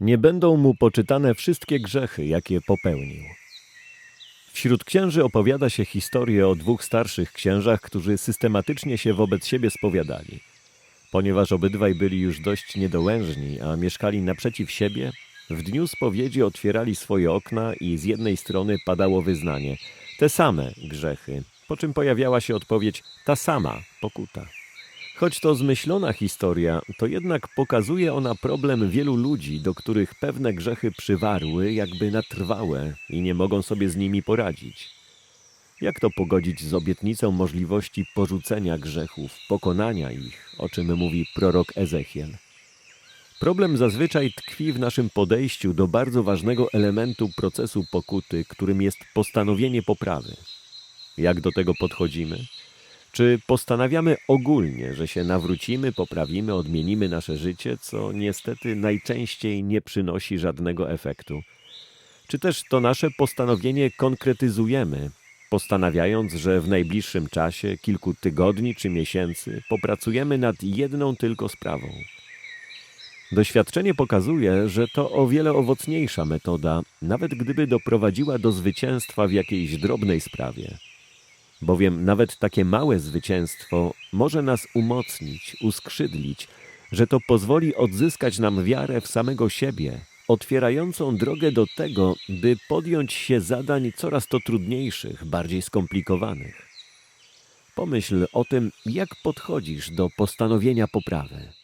Nie będą mu poczytane wszystkie grzechy, jakie popełnił. Wśród księży opowiada się historię o dwóch starszych księżach, którzy systematycznie się wobec siebie spowiadali. Ponieważ obydwaj byli już dość niedołężni, a mieszkali naprzeciw siebie, w dniu spowiedzi otwierali swoje okna i z jednej strony padało wyznanie, te same grzechy, po czym pojawiała się odpowiedź, ta sama pokuta. Choć to zmyślona historia, to jednak pokazuje ona problem wielu ludzi, do których pewne grzechy przywarły, jakby na trwałe i nie mogą sobie z nimi poradzić. Jak to pogodzić z obietnicą możliwości porzucenia grzechów, pokonania ich, o czym mówi prorok Ezechiel? Problem zazwyczaj tkwi w naszym podejściu do bardzo ważnego elementu procesu pokuty, którym jest postanowienie poprawy. Jak do tego podchodzimy? Czy postanawiamy ogólnie, że się nawrócimy, poprawimy, odmienimy nasze życie, co niestety najczęściej nie przynosi żadnego efektu? Czy też to nasze postanowienie konkretyzujemy, postanawiając, że w najbliższym czasie, kilku tygodni czy miesięcy, popracujemy nad jedną tylko sprawą? Doświadczenie pokazuje, że to o wiele owocniejsza metoda, nawet gdyby doprowadziła do zwycięstwa w jakiejś drobnej sprawie. Bowiem nawet takie małe zwycięstwo może nas umocnić, uskrzydlić, że to pozwoli odzyskać nam wiarę w samego siebie, otwierającą drogę do tego, by podjąć się zadań coraz to trudniejszych, bardziej skomplikowanych. Pomyśl o tym, jak podchodzisz do postanowienia poprawy.